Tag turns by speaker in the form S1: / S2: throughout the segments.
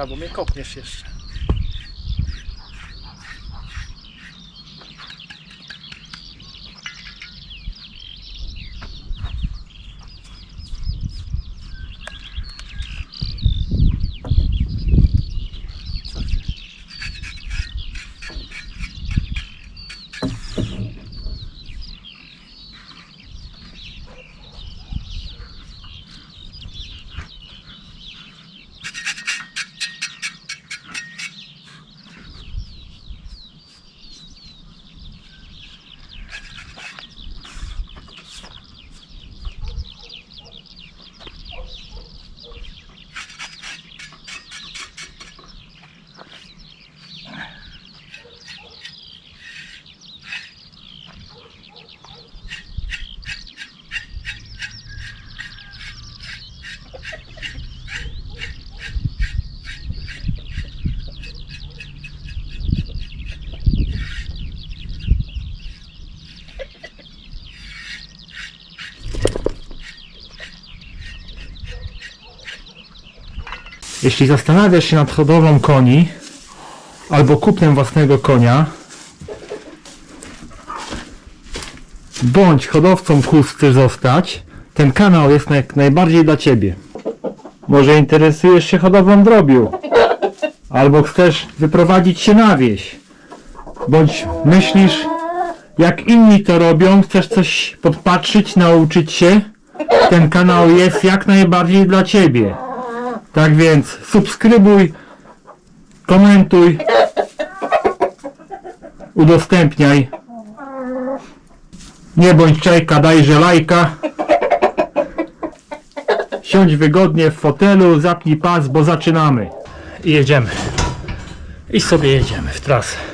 S1: albo mnie kopniesz jeszcze. Jeśli zastanawiasz się nad hodowlą koni albo kupnem własnego konia, bądź hodowcą kóz chcesz zostać, ten kanał jest jak najbardziej dla Ciebie. Może interesujesz się hodowlą drobiu, albo chcesz wyprowadzić się na wieś, bądź myślisz, jak inni to robią, chcesz coś podpatrzyć, nauczyć się, ten kanał jest jak najbardziej dla Ciebie. Tak więc subskrybuj, komentuj, udostępniaj. Nie bądź czajka, dajże lajka. Siądź wygodnie w fotelu, zapnij pas, bo zaczynamy. I jedziemy. I sobie jedziemy w trasę.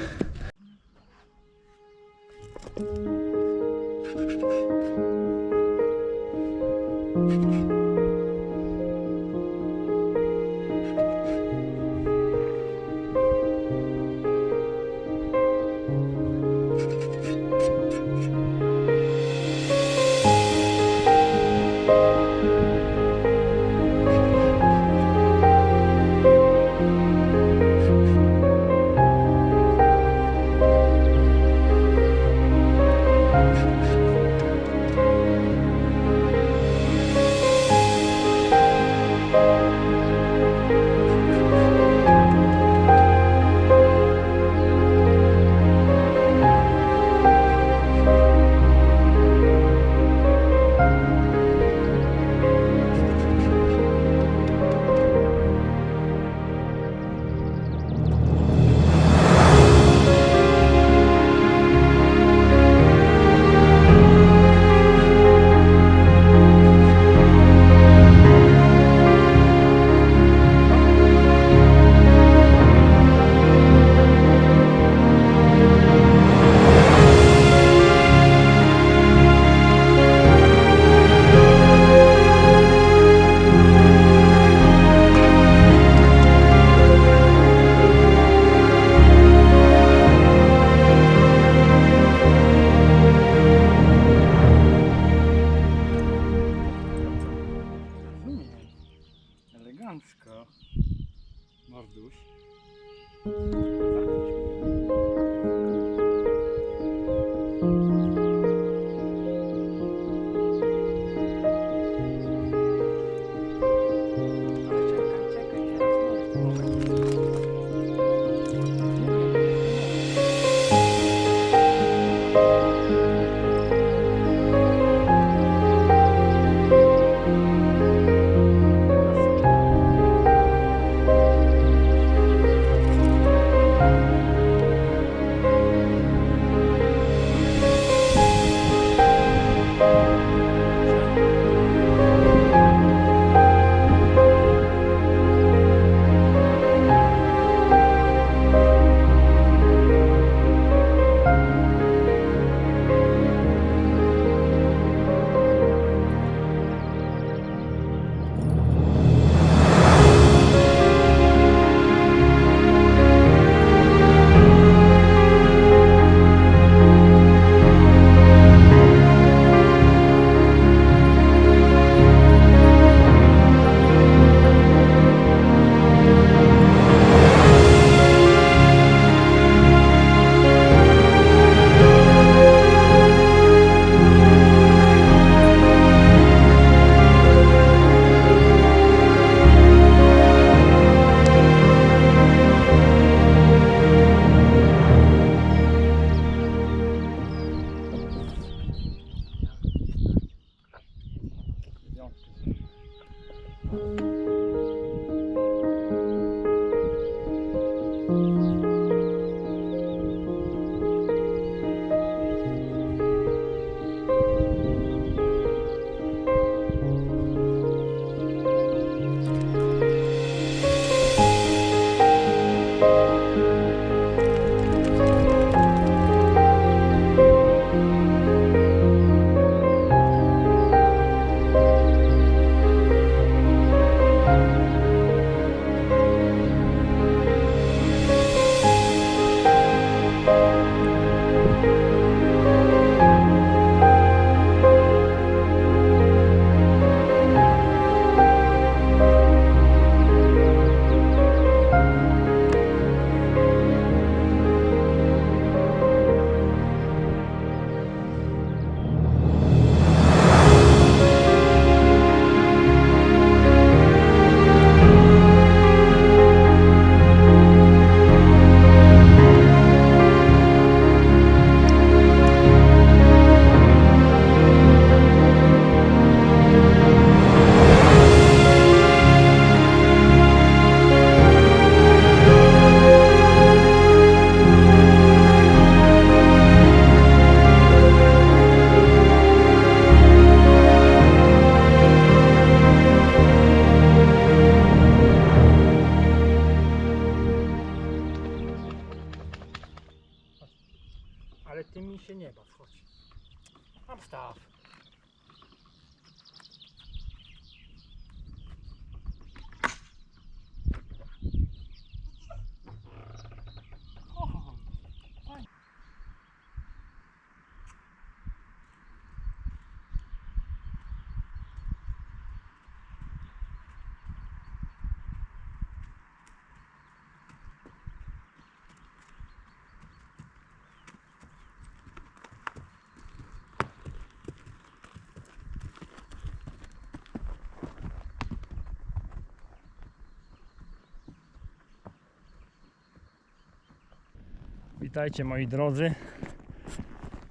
S1: Witajcie moi drodzy.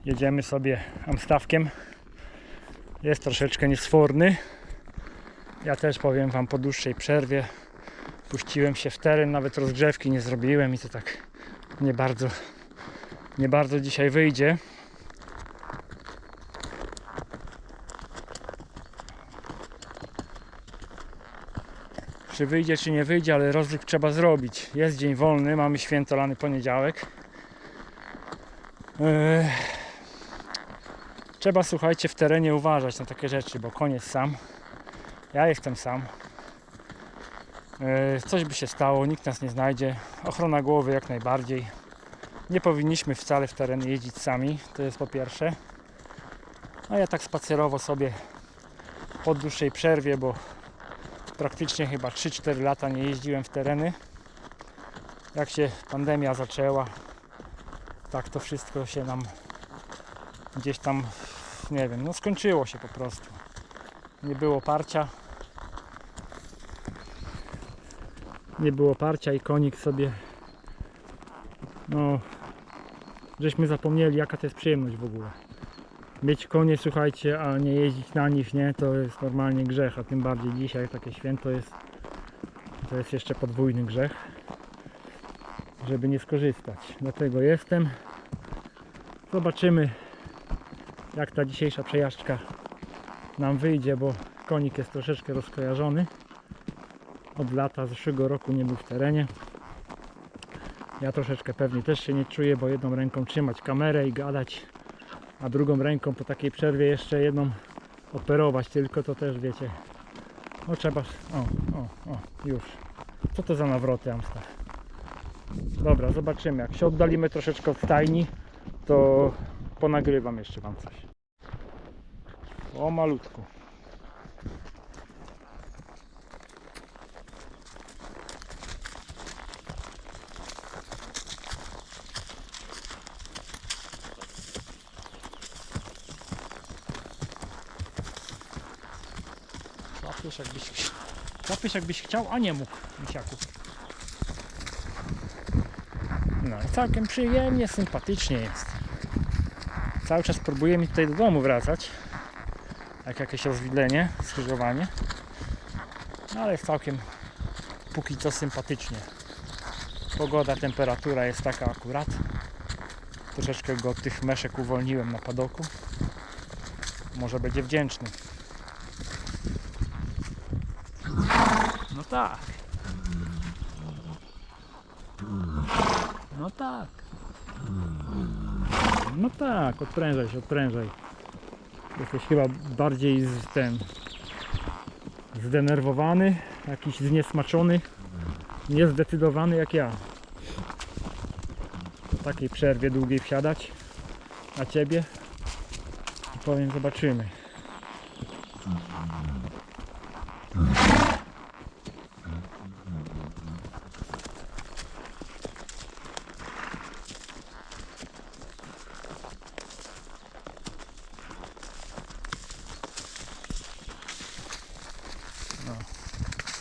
S1: Jedziemy sobie Amstawkiem. Jest troszeczkę niesforny. Ja też powiem Wam po dłuższej przerwie. Puściłem się w teren, nawet rozgrzewki nie zrobiłem i to tak nie bardzo, nie bardzo dzisiaj wyjdzie. Czy wyjdzie, czy nie wyjdzie, ale rozruch trzeba zrobić. Jest dzień wolny, mamy święto lany poniedziałek. Eee, Trzeba, słuchajcie, w terenie uważać na takie rzeczy, bo koniec sam. Ja jestem sam. Eee, Coś by się stało, nikt nas nie znajdzie. Ochrona głowy jak najbardziej. Nie powinniśmy wcale w teren jeździć sami, to jest po pierwsze. A ja tak spacerowo sobie po dłuższej przerwie, bo praktycznie chyba 3-4 lata nie jeździłem w tereny. Jak się pandemia zaczęła, tak to wszystko się nam gdzieś tam, nie wiem, no skończyło się po prostu. Nie było parcia. Nie było parcia i konik sobie, no, żeśmy zapomnieli jaka to jest przyjemność w ogóle. Mieć konie, słuchajcie, a nie jeździć na nich, nie, to jest normalnie grzech, a tym bardziej dzisiaj takie święto jest, to jest jeszcze podwójny grzech, żeby nie skorzystać. Dlatego jestem. Zobaczymy, jak ta dzisiejsza przejażdżka nam wyjdzie, bo konik jest troszeczkę rozkojarzony. Od lata zeszłego roku nie był w terenie. Ja troszeczkę pewnie też się nie czuję, bo jedną ręką trzymać kamerę i gadać, a drugą ręką po takiej przerwie jeszcze jedną operować tylko, to też wiecie. No trzeba... O, o, o, już. Co to za nawroty Amstaff? Dobra, zobaczymy. Jak się oddalimy troszeczkę od stajni, to ponagrywam jeszcze Wam coś. O malutku. Łapiesz jakbyś, jakbyś chciał, a nie mógł, misiaku. No i całkiem przyjemnie, sympatycznie jest. Cały czas próbuje mi tutaj do domu wracać. Jak jakieś rozwidlenie, skrzyżowanie. No ale jest całkiem póki co sympatycznie. Pogoda, temperatura jest taka akurat. Troszeczkę go od tych meszek uwolniłem na padoku. Może będzie wdzięczny. No tak. No tak. No tak, odprężaj się, odprężaj. Jesteś chyba bardziej z ten zdenerwowany, jakiś zniesmaczony, niezdecydowany jak ja. Po takiej przerwie długiej wsiadać na ciebie i powiem zobaczymy.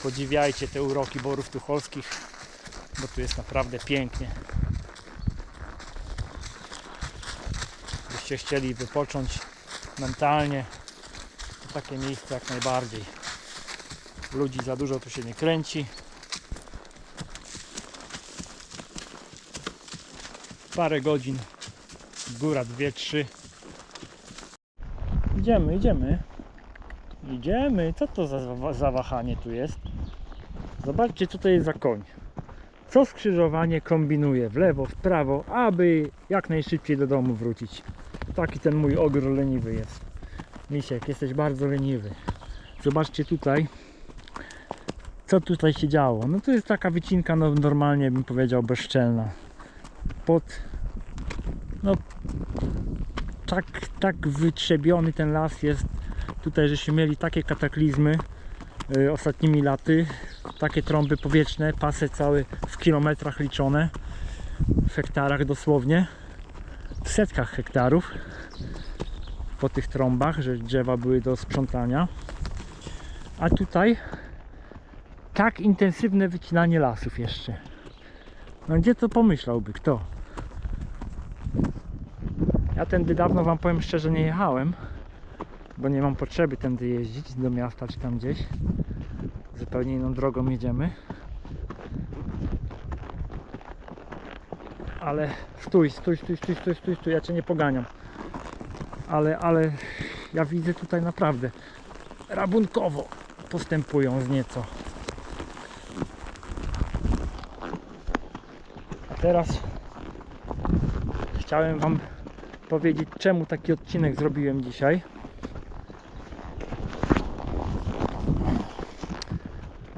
S1: Podziwiajcie te uroki borów tucholskich, bo tu jest naprawdę pięknie. Byście chcieli wypocząć mentalnie, to takie miejsce jak najbardziej. Ludzi za dużo tu się nie kręci. Parę godzin, góra dwie, trzy. Idziemy, idziemy. Idziemy. Co to za zawa- zawahanie tu jest? Zobaczcie, co to jest za koń. Co skrzyżowanie kombinuje w lewo, w prawo, aby jak najszybciej do domu wrócić. Taki ten mój ogr leniwy jest. Misiek, jesteś bardzo leniwy. Zobaczcie tutaj, co tutaj się działo. No to jest taka wycinka, no normalnie bym powiedział bezczelna. Pod, no tak, tak wytrzebiony ten las jest tutaj żeśmy mieli takie kataklizmy y, ostatnimi laty, takie trąby powietrzne, pasy całe w kilometrach liczone, w hektarach dosłownie, w setkach hektarów po tych trąbach, że drzewa były do sprzątania. A tutaj tak intensywne wycinanie lasów jeszcze. No gdzie to pomyślałby kto? Ja tędy dawno wam powiem szczerze nie jechałem bo nie mam potrzeby tędy jeździć do miasta czy tam gdzieś. Zupełnie inną drogą jedziemy. Ale stój, stój, stój, stój, stój, stój, stój, ja cię nie poganiam. Ale, ale ja widzę tutaj naprawdę rabunkowo postępują z nieco. A teraz chciałem wam powiedzieć czemu taki odcinek zrobiłem dzisiaj.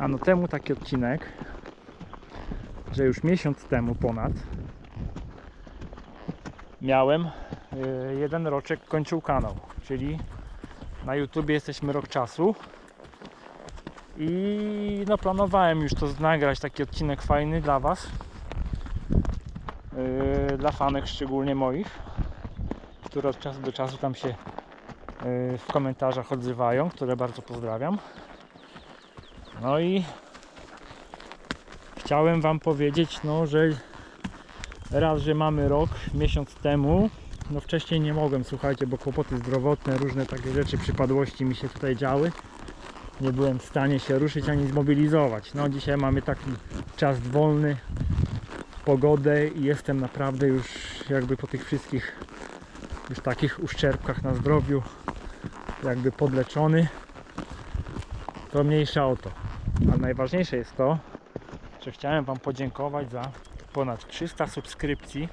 S1: Ano temu taki odcinek, że już miesiąc temu ponad miałem y, jeden roczek kończył kanał, czyli na YouTubie jesteśmy rok czasu i no planowałem już to nagrać taki odcinek fajny dla Was y, dla fanek szczególnie moich które od czasu do czasu tam się y, w komentarzach odzywają, które bardzo pozdrawiam no i chciałem Wam powiedzieć, no, że raz, że mamy rok, miesiąc temu, no wcześniej nie mogłem, słuchajcie, bo kłopoty zdrowotne, różne takie rzeczy, przypadłości mi się tutaj działy. Nie byłem w stanie się ruszyć ani zmobilizować. No dzisiaj mamy taki czas wolny, pogodę i jestem naprawdę już jakby po tych wszystkich już takich uszczerbkach na zdrowiu jakby podleczony. To mniejsza o to. Ale najważniejsze jest to, że chciałem Wam podziękować za ponad 300 subskrypcji,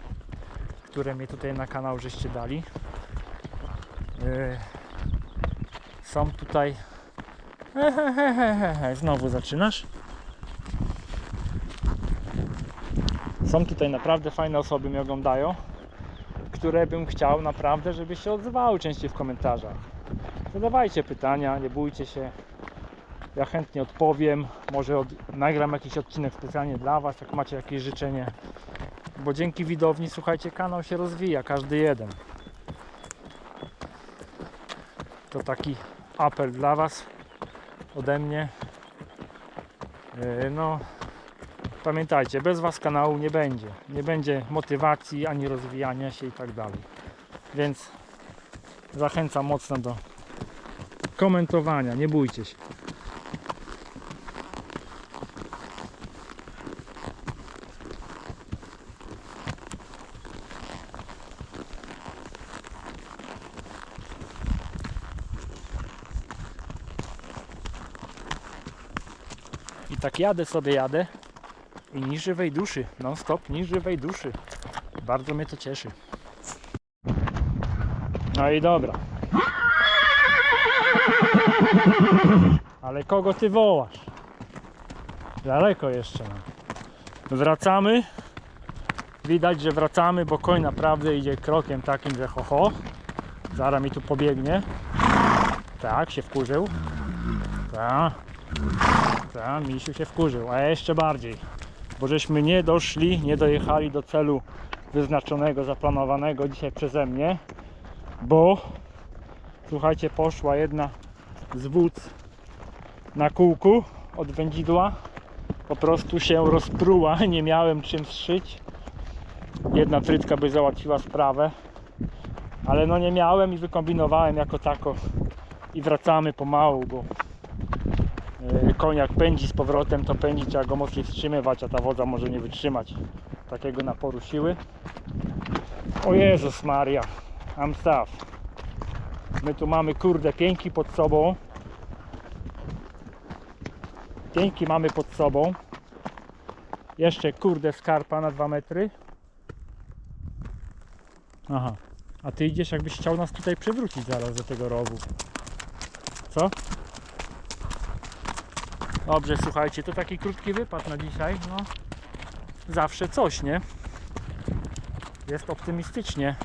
S1: które mi tutaj na kanał żeście dali. Yy, Są tutaj. Znowu zaczynasz. Są tutaj naprawdę fajne osoby mnie oglądają, które bym chciał naprawdę, żeby się odzywały częściej w komentarzach. Zadawajcie pytania, nie bójcie się. Ja chętnie odpowiem. Może od, nagram jakiś odcinek specjalnie dla Was, jak macie jakieś życzenie. Bo dzięki widowni, słuchajcie, kanał się rozwija, każdy jeden. To taki apel dla Was ode mnie. Yy, No, pamiętajcie, bez Was kanału nie będzie. Nie będzie motywacji ani rozwijania się i tak dalej. Więc zachęcam mocno do komentowania, nie bójcie się.
S2: Tak jadę sobie, jadę i ni żywej duszy, non stop, ni żywej duszy. Bardzo mnie to cieszy. No i dobra. Ale kogo ty wołasz? Daleko jeszcze. Wracamy. Widać, że wracamy, bo koń naprawdę idzie krokiem takim, że ho ho. Zaraz mi tu pobiegnie. Tak, się wkurzył. Tak. Tak, misiu się wkurzył, a jeszcze bardziej. Bo żeśmy nie doszli, nie dojechali do celu wyznaczonego, zaplanowanego dzisiaj przeze mnie. Bo słuchajcie, poszła jedna z wódz na kółku od wędzidła. Po prostu się rozpruła, nie miałem czym zszyć. Jedna frytka by załatwiła sprawę. Ale no nie miałem i wykombinowałem jako tako. I wracamy pomału, bo koń jak pędzi z powrotem, to pędzi, trzeba go mocniej wstrzymywać, a ta wodza może nie wytrzymać takiego naporu siły. O Jezus Maria, I'm. My tu mamy kurde pięki pod sobą. Pięki mamy pod sobą. Jeszcze kurde skarpa na 2 metry. Aha. A ty idziesz jakbyś chciał nas tutaj przywrócić zaraz do tego rowu. Co? Dobrze, słuchajcie, to taki krótki wypad na dzisiaj. No, zawsze coś, nie? Jest optymistycznie.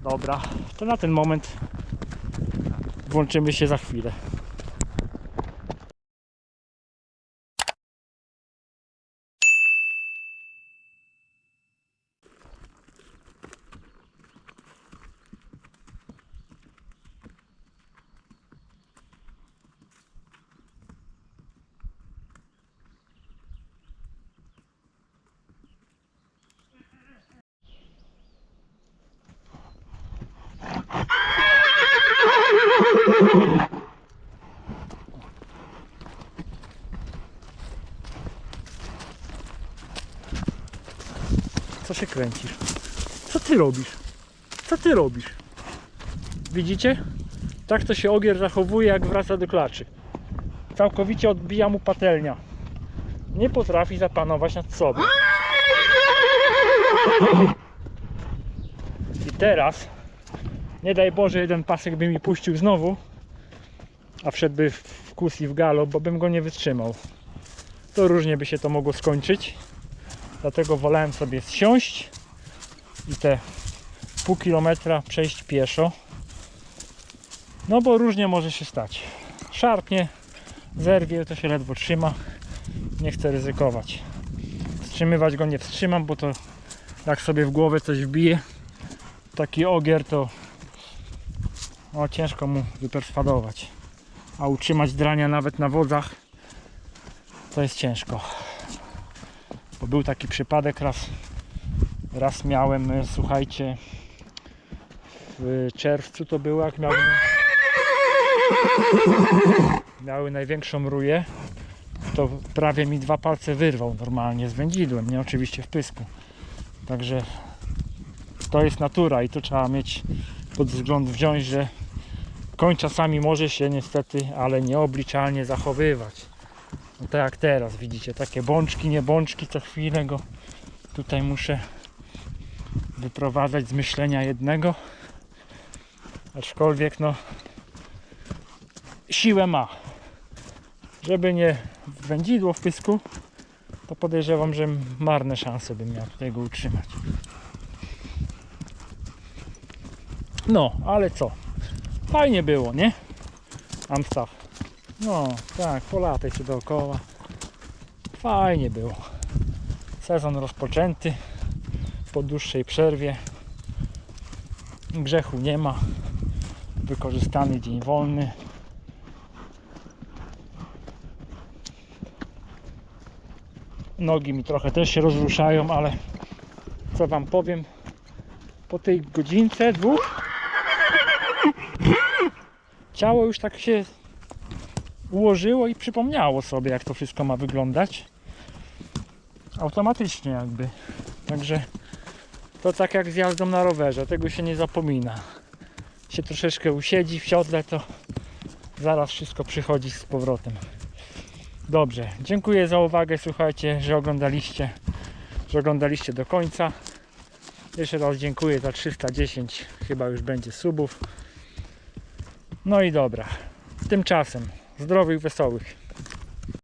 S2: Dobra, to na ten moment włączymy się za chwilę. Co się kręcisz? Co ty robisz? Co ty robisz? Widzicie? Tak to się ogier zachowuje, jak wraca do klaczy. Całkowicie odbija mu patelnia. Nie potrafi zapanować nad sobą. I teraz, nie daj Boże, jeden pasek by mi puścił znowu, a wszedłby w kus i w galop, bo bym go nie wytrzymał. To różnie by się to mogło skończyć. Dlatego wolałem sobie zsiąść i te pół kilometra przejść pieszo. No bo różnie może się stać. Szarpnie, zerwie, to się ledwo trzyma. Nie chcę ryzykować. Wstrzymywać go nie wstrzymam, bo to jak sobie w głowę coś wbije, taki ogier to o, ciężko mu wyperswadować. A utrzymać drania nawet na wodzach to jest ciężko. Bo był taki przypadek raz, raz miałem, e, słuchajcie, w czerwcu to było, jak miałem, miały największą ruję, to prawie mi dwa palce wyrwał normalnie z wędzidłem, nie oczywiście w pysku. Także to jest natura i to trzeba mieć pod wzgląd wziąć, że koń czasami może się niestety, ale nieobliczalnie zachowywać. No tak jak teraz widzicie, takie bączki, nie bączki, co chwilę go tutaj muszę wyprowadzać z myślenia jednego. Aczkolwiek no siłę ma. Żeby nie wędzidło w pysku, to podejrzewam, że marne szanse bym miał tutaj go utrzymać. No, ale co? Fajnie było, nie? Amstaff. No, tak, polataj się dookoła. Fajnie było. Sezon rozpoczęty po dłuższej przerwie. Grzechu nie ma. Wykorzystany dzień wolny. Nogi mi trochę też się rozruszają, ale co wam powiem, po tej godzince, dwóch, ciało już tak się ułożyło i przypomniało sobie, jak to wszystko ma wyglądać. Automatycznie jakby. Także to tak jak z jazdą na rowerze, tego się nie zapomina. Się troszeczkę usiedzi w siodle, to zaraz wszystko przychodzi z powrotem. Dobrze, dziękuję za uwagę, słuchajcie, że oglądaliście, że oglądaliście do końca. Jeszcze raz dziękuję za 310, chyba już będzie subów. No i dobra, tymczasem zdrowych, wesołych.